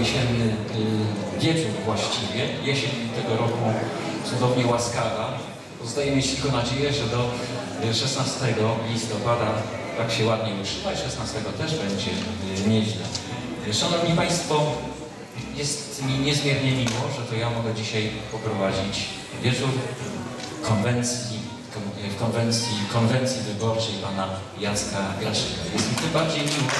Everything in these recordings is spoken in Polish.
jesienny y, wieczór właściwie. Jesień tego roku cudownie łaskawa. Pozostaje mieć tylko nadzieję, że do y, 16 listopada tak się ładnie utrzyma i 16 też będzie y, nieźle. Y, Szanowni Państwo, jest mi niezmiernie miło, że to ja mogę dzisiaj poprowadzić wieczór konwencji, konwencji, konwencji wyborczej pana Jacka Graczyka. Jest mi tym bardziej miło,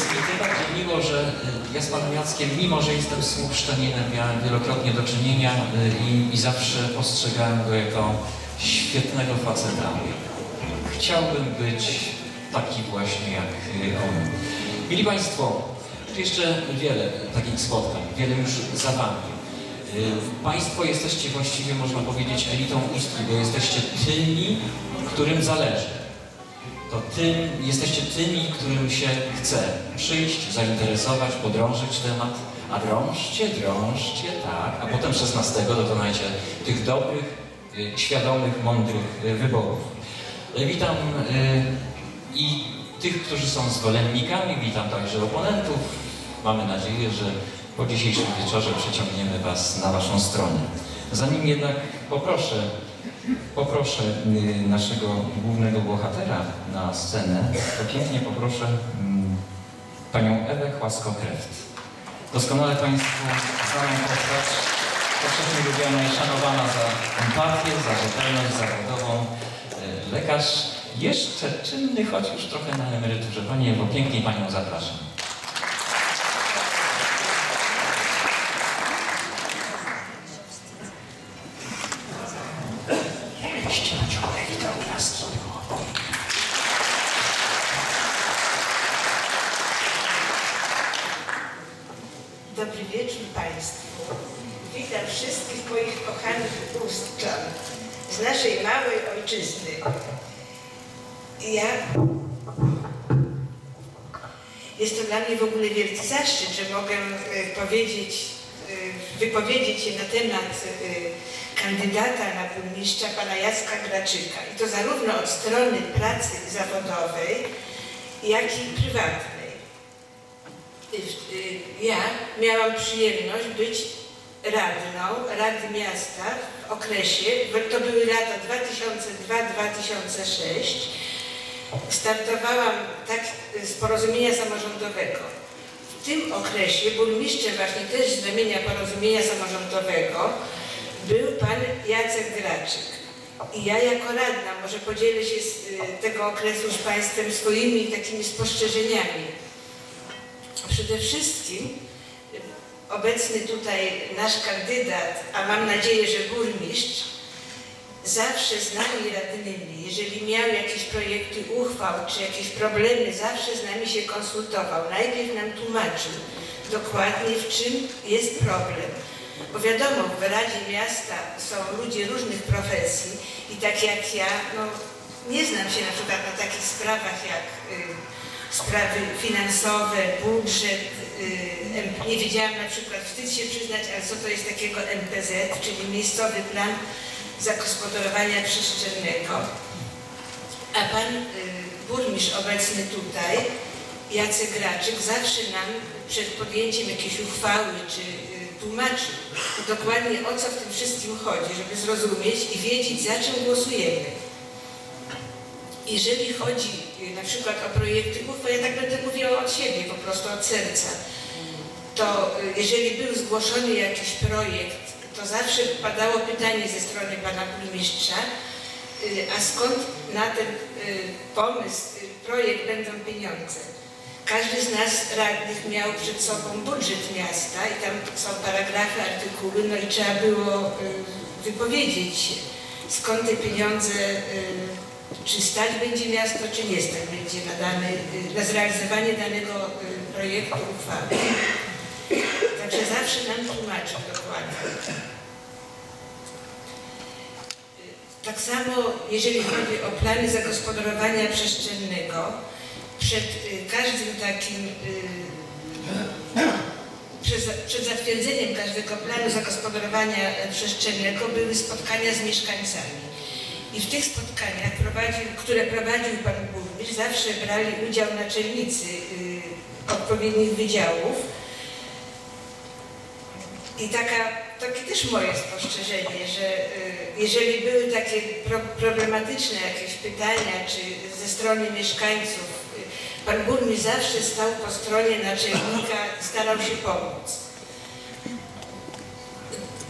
Jest tym bardziej miło, że y, ja z panem Jackiem, mimo że jestem słuchszczaninem, miałem wielokrotnie do czynienia y, i, i zawsze postrzegałem go jako świetnego faceta. Chciałbym być taki właśnie jak y, on. Mili Państwo, jeszcze wiele takich spotkań, wiele już za Wami. Państwo jesteście właściwie, można powiedzieć, elitą Istrii, bo jesteście tymi, którym zależy to tym, jesteście tymi, którym się chce przyjść, zainteresować, podrążyć temat, a drążcie, drążcie, tak, a potem 16 dokonajcie tych dobrych, y, świadomych, mądrych y, wyborów. Y, Witam i tych, którzy są zwolennikami, witam także oponentów. Mamy nadzieję, że po dzisiejszym wieczorze przeciągniemy Was na Waszą stronę. Zanim jednak poproszę Poproszę y, naszego głównego bohatera na scenę. To pięknie poproszę mm, panią Ewę Chłasko-Kreft. Doskonale Państwu znaną postać, powszechnie lubiana i szanowana za empatię, za rzetelność zawodową. Y, Lekarz jeszcze czynny, choć już trochę na emeryturze. Pani Ewo, pięknie Panią zapraszam. Z naszej małej ojczyzny. Ja... Jest to dla mnie w ogóle wielki zaszczyt, że mogę e, powiedzieć, e, wypowiedzieć się na temat e, kandydata na burmistrza pana Jacka Graczyka. I to zarówno od strony pracy zawodowej, jak i prywatnej. Ja miałam przyjemność być radną Rady Miasta okresie, to były lata 2002-2006. Startowałam tak z porozumienia samorządowego. W tym okresie burmistrzem właśnie też z ramienia porozumienia samorządowego był pan Jacek Graczyk. I ja jako radna może podzielę się z y, tego okresu z Państwem swoimi takimi spostrzeżeniami. Przede wszystkim obecny tutaj nasz kandydat, a mam nadzieję, że burmistrz, zawsze z nami radnymi, jeżeli miał jakieś projekty uchwał czy jakieś problemy, zawsze z nami się konsultował. Najpierw nam tłumaczył dokładnie, w czym jest problem. Bo wiadomo, w Radzie Miasta są ludzie różnych profesji i tak jak ja, no, nie znam się na przykład na takich sprawach jak y, sprawy finansowe, budżet. y, Nie wiedziałam na przykład, wstyd się przyznać, ale co to jest takiego MPZ, czyli miejscowy plan zagospodarowania przestrzennego. A pan y, burmistrz obecny tutaj, Jacek Graczyk, zawsze nam przed podjęciem jakiejś uchwały czy y, tłumaczył dokładnie o co w tym wszystkim chodzi, żeby zrozumieć i wiedzieć, za czym głosujemy. Jeżeli chodzi y, na przykład o projekty uchwał, ja tak będę mówiła od siebie, po prostu od serca, to y, jeżeli był zgłoszony jakiś projekt, to zawsze padało pytanie ze strony pana burmistrza, y, a skąd na ten pomysł, projekt będą pieniądze. Każdy z nas radnych miał przed sobą budżet miasta i tam są paragrafy, artykuły, no i trzeba było wypowiedzieć się, skąd te pieniądze, czy stać będzie miasto, czy nie stać będzie na, dany, y, na zrealizowanie danego y, projektu uchwały. Także zawsze nam tłumaczył dokładnie. Tak samo, jeżeli chodzi o plany zagospodarowania przestrzennego, przed y, każdym takim, y, przed, przed zatwierdzeniem każdego planu zagospodarowania przestrzennego były spotkania z mieszkańcami. I w tych spotkaniach, prowadził, które prowadził Pan Burmistrz, zawsze brali udział naczelnicy y, odpowiednich wydziałów. I taka, takie też moje spostrzeżenie, że y, jeżeli były takie pro, problematyczne jakieś pytania, czy ze strony mieszkańców, y, pan burmistrz zawsze stał po stronie naczelnika, starał się pomóc.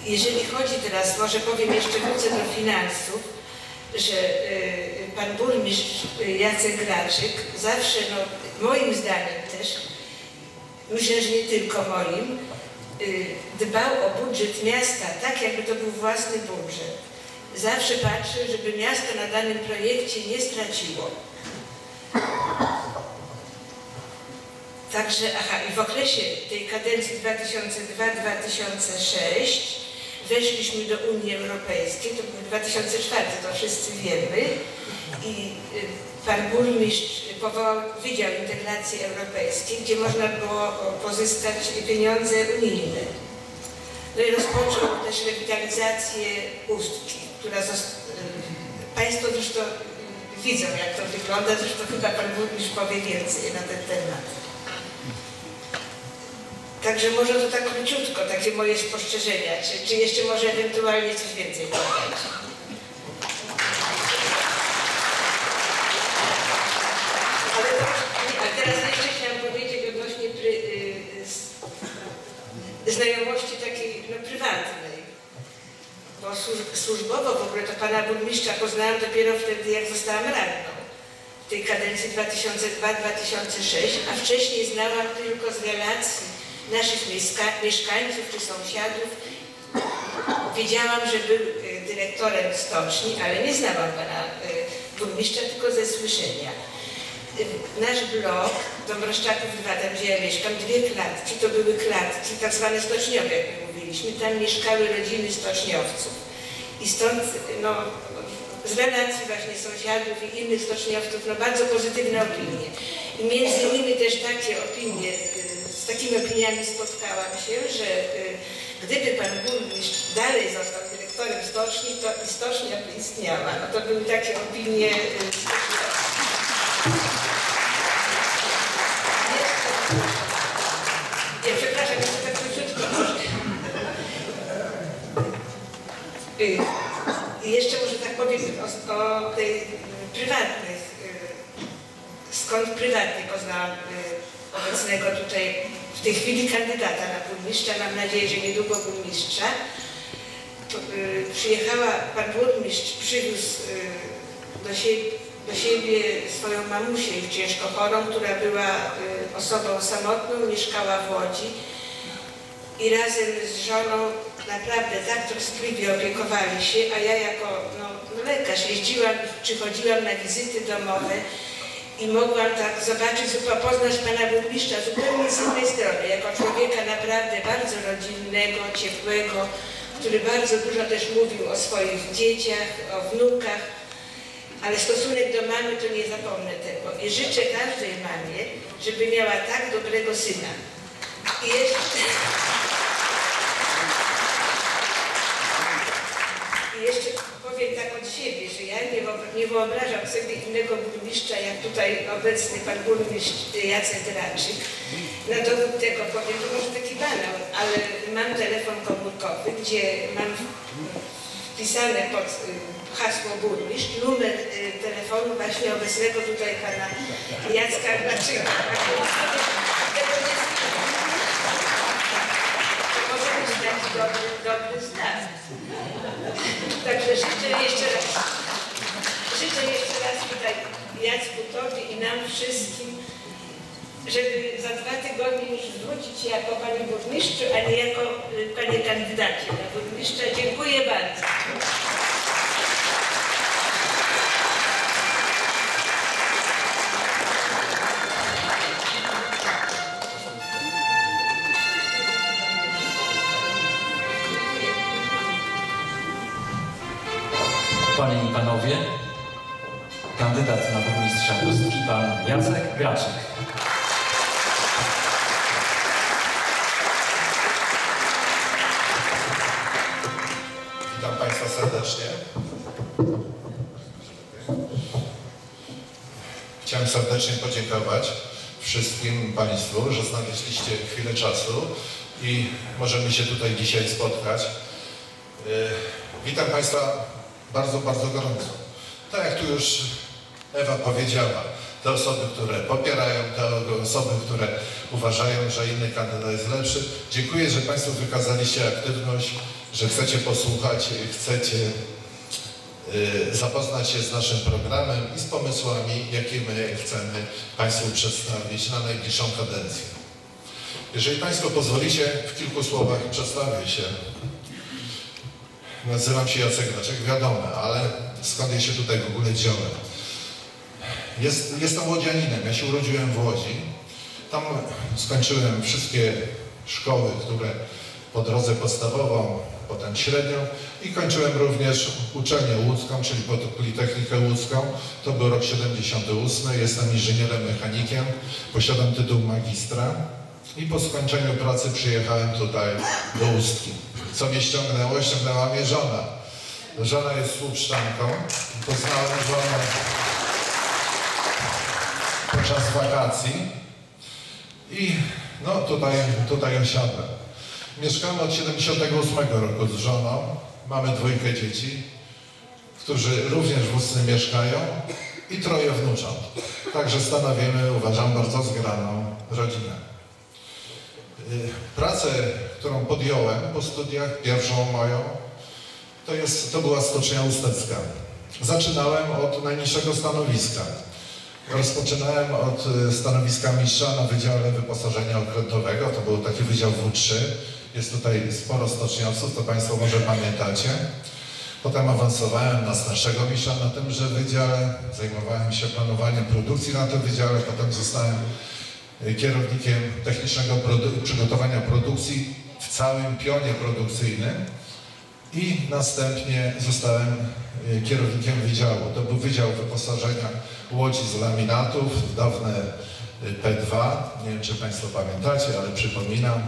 Jeżeli chodzi teraz, może powiem jeszcze wrócę do finansów, że y, pan burmistrz y, Jacek Graczyk zawsze, no, moim zdaniem też, myślę, że nie tylko moim, y, dbał o budżet miasta tak, jakby to był własny budżet. Zawsze patrzył, żeby miasto na danym projekcie nie straciło. Także, aha, i w okresie tej kadencji 2002-2006 weszliśmy do Unii Europejskiej, to był 2004, to wszyscy wiemy, i y, pan burmistrz powołał Wydział Integracji Europejskiej, gdzie można było pozyskać pieniądze unijne. No i rozpoczął też rewitalizację Ustki, która y, Państwo zresztą widzą, jak to wygląda, zresztą chyba pan burmistrz powie więcej na ten temat. Także może to tak króciutko, takie moje spostrzeżenia. Czy, czy jeszcze może ewentualnie coś więcej dodać? Ale a teraz jeszcze chciałam powiedzieć odnośnie pry, y, znajomości takiej no, prywatnej. Bo służ, służbowo w ogóle to pana burmistrza poznałam dopiero wtedy, jak zostałam radną tej kadencji 2002-2006, a wcześniej znałam tylko z relacji naszych mieszka- mieszkańców czy sąsiadów. Wiedziałam, że był y, dyrektorem stoczni, ale nie znałam pana y, burmistrza, tylko ze słyszenia. Y, Nasz blok, Dąbrowszczaków 2, tam gdzie ja mieszkam, dwie klatki, to były klatki tak zwane stoczniowe, jak my mówiliśmy. Tam mieszkały rodziny stoczniowców. I stąd no, z relacji właśnie sąsiadów i innych stoczniowców no, bardzo pozytywne opinie. I między innymi też takie opinie, takimi opiniami spotkałam się, że y, gdyby pan burmistrz dalej został dyrektorem stoczni, to i stocznia by istniała. No to były takie opinie y, stoczniowców. Nie, przepraszam, jeszcze tak króciutko może. Y, I jeszcze może tak powiem o, o tej y, prywatnych, y, skąd prywatnie poznałam y, obecnego tutaj w tej chwili kandydata na burmistrza, mam nadzieję, że niedługo burmistrza. Y, Przyjechała, pan burmistrz przywiózł y, do siebie, do siebie swoją mamusię ciężko chorą, która była y, osobą samotną, mieszkała w Łodzi i razem z żoną naprawdę tak troskliwie opiekowali się, a ja jako no, no lekarz jeździłam, przychodziłam na wizyty domowe i mogłam tak zobaczyć, poznać pana burmistrza zupełnie z innej strony, jako człowieka naprawdę bardzo rodzinnego, ciepłego, który bardzo dużo też mówił o swoich dzieciach, o wnukach, ale stosunek do mamy to nie zapomnę tego. I życzę każdej mamie, żeby miała tak dobrego syna. I jeszcze... Jeszcze powiem tak od siebie, że ja nie, wyob- nie wyobrażam sobie innego burmistrza, jak tutaj obecny pan burmistrz Jacek Raczyk. Na dowód tego powiem, to może taki banał, ale mam telefon komórkowy, gdzie mam wpisane pod y, hasło burmistrz numer y, telefonu właśnie obecnego tutaj pana Jacka Raczyka. Tego nie to może być taki dobry, dobry znak. Także życzę jeszcze raz, życzę jeszcze raz tutaj Jacku Tobie i nam wszystkim, żeby za dwa tygodnie już wrócić jako Panie Burmistrzu, a nie jako y, Panie kandydacie na burmistrza. Dziękuję bardzo. Panie i Panowie, kandydat na burmistrza Pustki, pan Jacek Graczyk. Witam Państwa serdecznie. Chciałem serdecznie podziękować wszystkim Państwu, że znaleźliście chwilę czasu i możemy się tutaj dzisiaj spotkać. Yy, Witam Państwa bardzo, bardzo gorąco. Tak jak tu już Ewa powiedziała, te osoby, które popierają, te osoby, które uważają, że inny kandydat jest lepszy. Dziękuję, że Państwo wykazaliście aktywność, że chcecie posłuchać, chcecie y, zapoznać się z naszym programem i z pomysłami, jakie my chcemy Państwu przedstawić na najbliższą kadencję. Jeżeli Państwo pozwolicie, w kilku słowach przedstawię się. Nazywam się Jacek Graczek, wiadomo, ale skąd ja się tutaj w ogóle wziąłem? Jest, jestem łodzianinem, ja się urodziłem w Łodzi. Tam skończyłem wszystkie szkoły, które po drodze podstawową, potem średnią i kończyłem również uczelnię łódzką, czyli Politechnikę Łódzką. To był rok 78, jestem inżynierem mechanikiem, posiadam tytuł magistra i po skończeniu pracy przyjechałem tutaj do Ustki. Co mnie ściągnęło? Ściągnęła mnie żona. Żona jest słupszczanką. Poznałem żonę podczas wakacji i no tutaj, tutaj osiadłem. Mieszkamy od 78 roku z żoną, mamy dwójkę dzieci, którzy również w Ustce mieszkają i troje wnucząt. Także stanowimy, uważam, bardzo zgraną rodzinę. Y, Pracę, którą podjąłem po studiach, pierwszą moją, to, jest, to była stocznia ustecka. Zaczynałem od najniższego stanowiska. Rozpoczynałem od y, stanowiska mistrza na Wydziale Wyposażenia Okrętowego. To był taki Wydział W3. Jest tutaj sporo stoczniowców, to Państwo może pamiętacie. Potem awansowałem na starszego mistrza na tymże wydziale. Zajmowałem się planowaniem produkcji na tym wydziale. Potem zostałem y, kierownikiem technicznego produ- przygotowania produkcji w całym pionie produkcyjnym. I następnie zostałem y, kierownikiem wydziału. To był Wydział Wyposażenia Łodzi z laminatów, dawne y, P2. Nie wiem, czy Państwo pamiętacie, ale przypominam.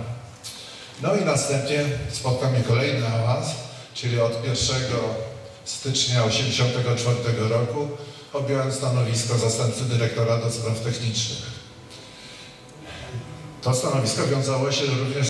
No i następnie spotkał mnie kolejny awans, czyli od 1 stycznia 1984 roku objąłem stanowisko zastępcy dyrektora do spraw technicznych. To stanowisko wiązało się również